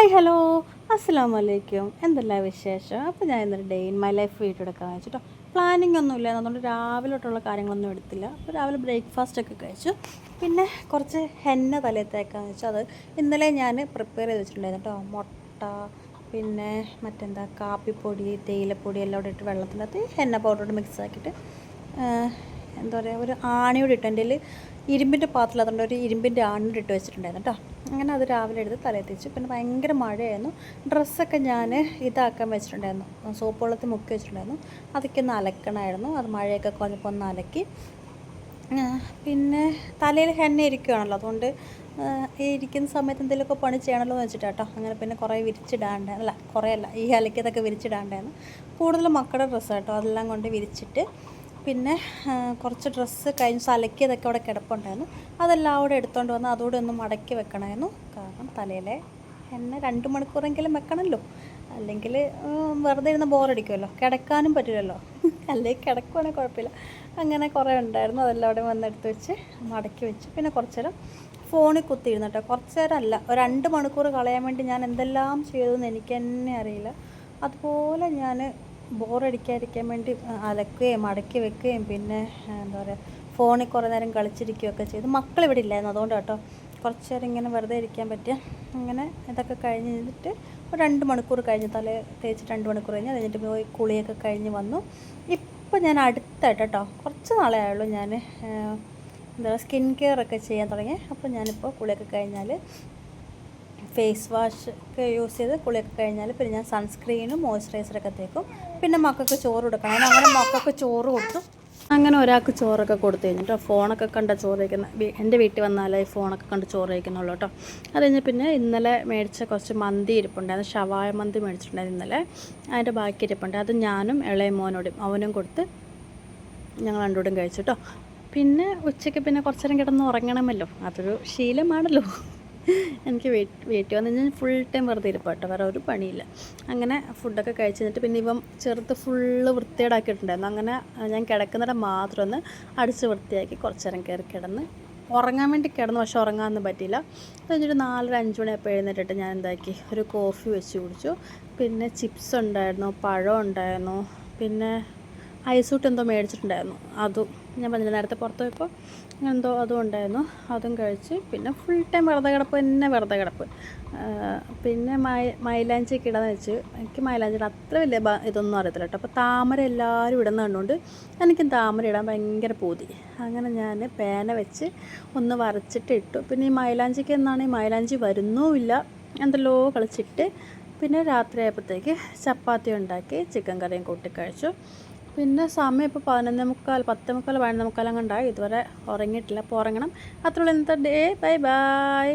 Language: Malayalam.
Hi hello. അസ്സാം വലൈക്കും എന്തെല്ലാം വിശേഷം? അപ്പോൾ ഞാൻ ഇന്നൊരു ഡേ ഇൻ മൈ ലൈഫ് വീട്ടിൽ എടുക്കാൻ വെച്ചിട്ടോ. പ്ലാനിങ് ഒന്നും ഇല്ല. അതുകൊണ്ട് രാവിലെ തൊട്ടുള്ള കാര്യങ്ങളൊന്നും എടുത്തില്ല. അപ്പോൾ രാവിലെ ബ്രേക്ക്ഫാസ്റ്റ് ഒക്കെ കഴിച്ചു. പിന്നെ കുറച്ച് ഹെന്ന തലയിൽ തേക്കാന്ന് വെച്ചാൽ അത് ഇന്നലെ ഞാൻ പ്രിപ്പയർ ചെയ്ത് വെച്ചിട്ടുണ്ടായിരുന്നു കേട്ടോ. മുട്ട പിന്നെ മറ്റെന്താ കാപ്പിപ്പൊടി തേയിലപ്പൊടി എല്ലാം കൂടെ ഇട്ട് വെള്ളത്തിനകത്ത് ഹെന്ന പൗഡർ മിക്സ് ആക്കിയിട്ട് എന്താ പറയുക ഒരു ആണിയോട് ഇട്ട് എന്റെ ഇരുമ്പിന്റെ പാത്രത്തിൽ അതുകൊണ്ട് ഒരു ഇരുമ്പിന്റെ ആണിയോട് ഇട്ട് വെച്ചിട്ടുണ്ടായിരുന്നു കേട്ടോ. അങ്ങനെ അത് രാവിലെ എടുത്ത് തലയിൽ തേച്ചു പിന്നെ ഭയങ്കര മഴയായിരുന്നു. ഡ്രസ്സൊക്കെ ഞാൻ ഇതാക്കാൻ വെച്ചിട്ടുണ്ടായിരുന്നു. സോപ്പ് വെള്ളത്തിൽ മുക്കി വെച്ചിട്ടുണ്ടായിരുന്നു. അതൊക്കെ ഒന്ന് അലക്കണമായിരുന്നു. അത് മഴയൊക്കെ കുറഞ്ഞപ്പോൾ ഒന്ന് അലക്കി. പിന്നെ തലയിൽ ഹെന്നെ ഇരിക്കുകയാണല്ലോ അതുകൊണ്ട് ഈ ഇരിക്കുന്ന സമയത്ത് എന്തെങ്കിലുമൊക്കെ പണി ചെയ്യണമല്ലോ എന്ന് വെച്ചിട്ട് കേട്ടോ. അങ്ങനെ പിന്നെ കുറേ വിരിച്ചിടാണ്ട് അല്ല കുറേ അല്ല ഈ അലക്കിയതൊക്കെ വിരിച്ചിടാണ്ടായിരുന്നു. കൂടുതലും മക്കളുടെ ഡ്രസ്സ് കേട്ടോ. അതെല്ലാം കൊണ്ട് വിരിച്ചിട്ട് പിന്നെ കുറച്ച് ഡ്രസ്സ് കഴിഞ്ഞ് അലക്കിയതൊക്കെ അവിടെ കിടപ്പുണ്ടായിരുന്നു. അതെല്ലാം അവിടെ എടുത്തുകൊണ്ട് വന്ന് അതുകൂടെ ഒന്ന് മടക്കി വെക്കണമായിരുന്നു. കാരണം തലയിലെ എണ്ണ രണ്ട് മണിക്കൂറെങ്കിലും വെക്കണമല്ലോ. അല്ലെങ്കിൽ വെറുതെ ഇരുന്ന് ബോറടിക്കുമല്ലോ കിടക്കാനും പറ്റില്ലല്ലോ. അല്ലെങ്കിൽ കിടക്കുവാണെങ്കിൽ കുഴപ്പമില്ല. അങ്ങനെ കുറേ ഉണ്ടായിരുന്നു. അതെല്ലാം അവിടെ വന്നെടുത്ത് വെച്ച് മടക്കി വെച്ച്. പിന്നെ കുറച്ച് നേരം ഫോണിൽ കുത്തിയിരുന്നു കേട്ടോ കുറച്ച് നേരം അല്ല ഒരു രണ്ട് മണിക്കൂർ കളയാൻ വേണ്ടി ഞാൻ എന്തെല്ലാം ചെയ്തതെന്ന് എനിക്ക് തന്നെ അറിയില്ല. അതുപോലെ ഞാൻ ബോറടിക്കാതിരിക്കാൻ വേണ്ടി അലക്കുകയും അടക്കി വെക്കുകയും പിന്നെ എന്താ പറയുക ഫോണിൽ കുറേ നേരം കളിച്ചിരിക്കുകയൊക്കെ ചെയ്തു. മക്കൾ ഇവിടെ ഇല്ലായിരുന്നു അതുകൊണ്ട് കേട്ടോ. കുറച്ച് നേരം ഇങ്ങനെ വെറുതെ ഇരിക്കാൻ പറ്റിയ അങ്ങനെ ഇതൊക്കെ കഴിഞ്ഞ് കഴിഞ്ഞിട്ട് ഒരു രണ്ട് മണിക്കൂർ കഴിഞ്ഞ് തല തേച്ചിട്ട് രണ്ട് മണിക്കൂർ കഴിഞ്ഞ് കഴിഞ്ഞിട്ട് പോയി കുളിയൊക്കെ കഴിഞ്ഞ് വന്നു. ഇപ്പോൾ ഞാൻ അടുത്തായിട്ട് കേട്ടോ കുറച്ച് നാളേ ആയുള്ളൂ ഞാൻ എന്താ സ്കിൻ കെയർ ഒക്കെ ചെയ്യാൻ തുടങ്ങി. അപ്പോൾ ഞാനിപ്പോൾ കുളിയൊക്കെ കഴിഞ്ഞാൽ ഫേസ് വാഷ് ഒക്കെ യൂസ് ചെയ്ത് കുളിയൊക്കെ കഴിഞ്ഞാൽ പിന്നെ ഞാൻ സൺസ്ക്രീനും മോയ്സ്ചറൈസറൊക്കെ തേക്കും. പിന്നെ മക്കൾക്ക് ചോറ് കൊടുക്കണം. അതിന് അങ്ങനെ മക്കൾക്ക് ചോറ് കൊടുത്തു. അങ്ങനെ ഒരാൾക്ക് ചോറൊക്കെ കൊടുത്തു കഴിഞ്ഞിട്ടോ ഫോണൊക്കെ കണ്ട ചോറ് കഴിക്കുന്ന എന്റെ വീട്ടിൽ വന്നാലേ ഫോണൊക്കെ കണ്ട് ചോറ് കഴിക്കുന്നുള്ളൂ കേട്ടോ. അത് കഴിഞ്ഞ് പിന്നെ ഇന്നലെ മേടിച്ച കുറച്ച് മന്തി ഇരിപ്പുണ്ടായിരുന്നു. ഷവായ മന്തി മേടിച്ചിട്ടുണ്ടായിരുന്നു ഇന്നലെ. അതിന്റെ ബാക്കി ഇരിപ്പുണ്ട്. അത് ഞാനും ഇളയ മോനോടും അവനും കൊടുത്ത് ഞങ്ങൾ രണ്ടുകൂടും കഴിച്ചു കേട്ടോ. പിന്നെ ഉച്ചയ്ക്ക് പിന്നെ കുറച്ചു നേരം കിടന്ന് ഉറങ്ങണമല്ലോ. അതൊരു ശീലമാണല്ലോ. എനിക്ക് വീട്ടിൽ വീട്ടിൽ വന്ന് കഴിഞ്ഞാൽ ഫുൾ ടൈം വെറുതെ ഇരിപ്പാട്ടോ വേറെ ഒരു പണിയില്ല. അങ്ങനെ ഫുഡൊക്കെ കഴിച്ച് കഴിഞ്ഞിട്ട് പിന്നെ ഇവൻ ചെറുത്ത് ഫുള്ള് വൃത്തികേടാക്കിയിട്ടുണ്ടായിരുന്നു. അങ്ങനെ ഞാൻ കിടക്കുന്നിടം മാത്രം ഒന്ന് അടിച്ച് വൃത്തിയാക്കി കുറച്ച് നേരം കയറി കിടന്ന് ഉറങ്ങാൻ വേണ്ടി കിടന്നു. പക്ഷെ ഉറങ്ങാനൊന്നും പറ്റിയില്ല. കഴിഞ്ഞൊരു നാലര അഞ്ച് മണിയപ്പോൾ എഴുന്നേറ്റിട്ട് ഞാൻ എന്താക്കി? ഒരു കോഫി വെച്ച് കുടിച്ചു. പിന്നെ ചിപ്സ് ഉണ്ടായിരുന്നു പഴം ഉണ്ടായിരുന്നു. പിന്നെ ഐസൂട്ട് എന്തോ മേടിച്ചിട്ടുണ്ടായിരുന്നു. അതും ഞാൻ പറഞ്ഞില്ല നേരത്തെ പുറത്ത് പോയപ്പോൾ എന്തോ അതും ഉണ്ടായിരുന്നു. അതും കഴിച്ച് പിന്നെ ഫുൾ ടൈം വെറുതെ കിടപ്പ് തന്നെ വെറുതെ കിടപ്പ് പിന്നെ മൈ മൈലാഞ്ചിയൊക്കെ ഇടാന്ന് വെച്ച് എനിക്ക് മൈലാഞ്ചിയുടെ അത്ര വലിയ ഇതൊന്നും അറിയത്തില്ല കേട്ടോ. അപ്പോൾ താമര എല്ലാവരും ഇടുന്ന കണ്ടുകൊണ്ട് എനിക്കും താമര ഇടാൻ ഭയങ്കര പൂതി. അങ്ങനെ ഞാൻ പേന വെച്ച് ഒന്ന് വരച്ചിട്ട് ഇട്ടു. പിന്നെ ഈ മൈലാഞ്ചിക്ക് എന്നാണ് ഈ മൈലാഞ്ചി വരുന്നുമില്ല. എന്തെല്ലോ കളിച്ചിട്ട് പിന്നെ രാത്രി ആയപ്പോഴത്തേക്ക് ചപ്പാത്തി ഉണ്ടാക്കി ചിക്കൻ കറിയും കൂട്ടി കഴിച്ചു. പിന്നെ സമയം ഇപ്പോൾ പതിനൊന്നേ മുക്കാൽ പത്ത് മുക്കാൽ പതിനൊന്നേ മുക്കാലും കണ്ടായി ഇതുവരെ ഉറങ്ങിയിട്ടില്ല. അപ്പോൾ ഉറങ്ങണം. അത്രയുള്ള ഇന്നത്തെ ഡേ ബൈ ബൈ